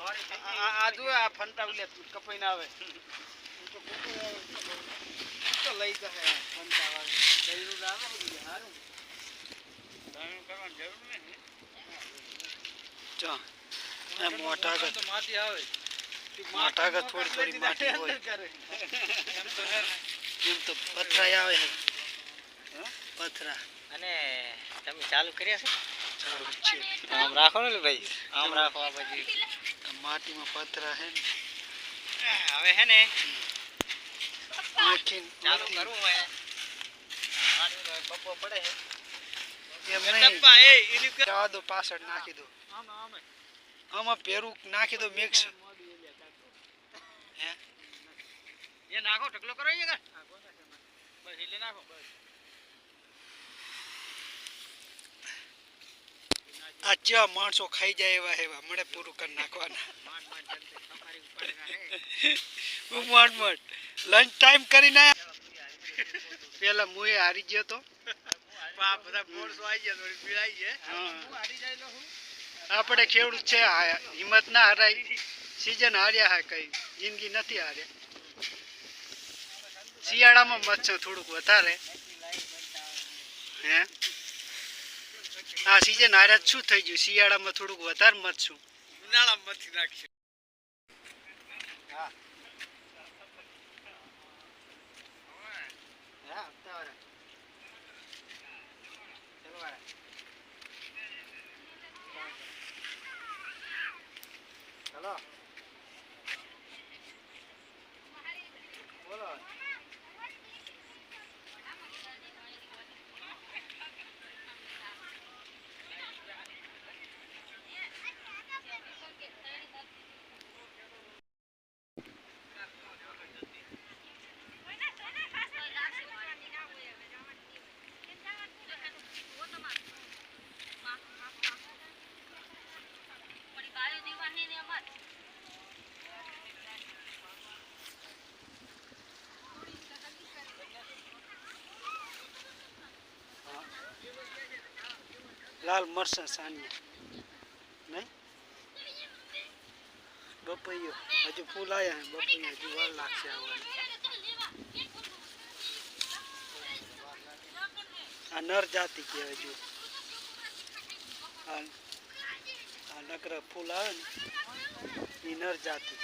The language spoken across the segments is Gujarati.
આ આ જો આ ફંટા લે કપાઈ ના આવે. તો લઈ જાય આ ફંટા આવે દહીંનું ના આવે બધું હારું. જો મોટા તો માટી આવે. મોટા આગળ થોડી થોડી માટી હોય. એમ તો પથરાય આવે. પથરા. અને તમે ચાલુ કર્યા જ છે? આમ રાખો ને ભાઈ આમ રાખો આ પછી આ માટીમાં પથરા છે ને હવે હે ને નાખીને ચાલુ માટી- કરવું હોય માટીનો બબ્બો પડે છે એમ નહીં ડબ્બા એ એની કર- જવા દો પાછળ નાખી દો આમાં પેરું નાખી દો મિક્સ હે એ નાખો ઢગલો કરો એ બસ એટલે નાખો બસ આ ચા માણસો ખાઈ જાય એવા એવા. મળે પૂરું કરી નાખવાના. હું માંડ માંડ. લંચ ટાઈમ કરીને આયા પેલા મુએ હારી ગયો તો. આ બધા બોર્ડ્સ આવી ગયા થોડી પીળાઈ છે હા. હું હારી જાય તો આપણે ખેડૂત છે હિંમત ના હારાય. સિઝન હાર્યા હા કઈ. જિંદગી નથી હાર્યા. શિયાળામાં મચ્છર થોડુંક વધારે. હે? આ સીઝન નારાજ શું થઈ ગયું? શિયાળામાં થોડુંક વધારે મચ્છું ઉનાળામાં મથી નાખ્યું હા લાલ મરસા સાનિયા. નહીં? બપૈયો. હજુ ફૂલ આવ્યા બપૈયો, હજુ વાર લાગશે આવવાની. આ નર જાતિ કે હજુ. આ નકરા ફૂલ આવે ને એ નર જાતિ.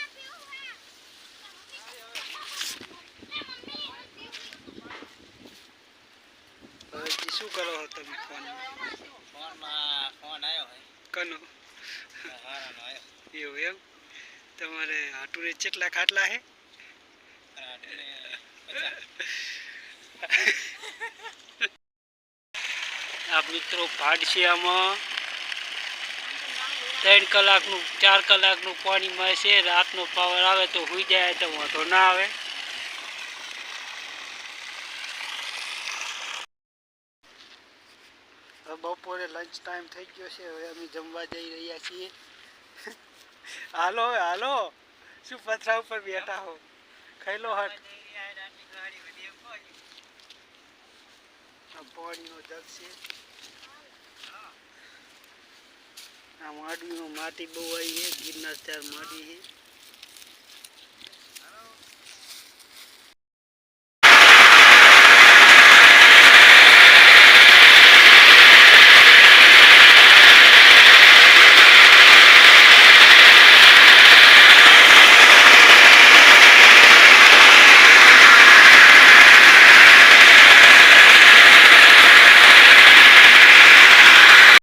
શું કરો તમે ફોનમાં? ફોનમાં ફોન આવ્યો કનો? હારાનો આવ્યો એવું એમ? તમારે હાટુરે કેટલા ખાટલા હે? આ મિત્રો ભાડશિયામાં ત્રણ કલાકનું ચાર કલાકનું પાણી મળશે. રાતનો પાવર આવે તો હુઈ જાય તો વાંધો ના આવે. હવે બપોરે લંચ ટાઈમ થઈ ગયો છે હવે અમે જમવા જઈ રહ્યા છીએ. હાલો હાલો. શું પથરા ઉપર બેઠા હો? ખાઈ લો હટ પાણીનો જગ છે. આ માટીમાં માટી બહુ આવી છે ગિરનાર ચાર માટી છે.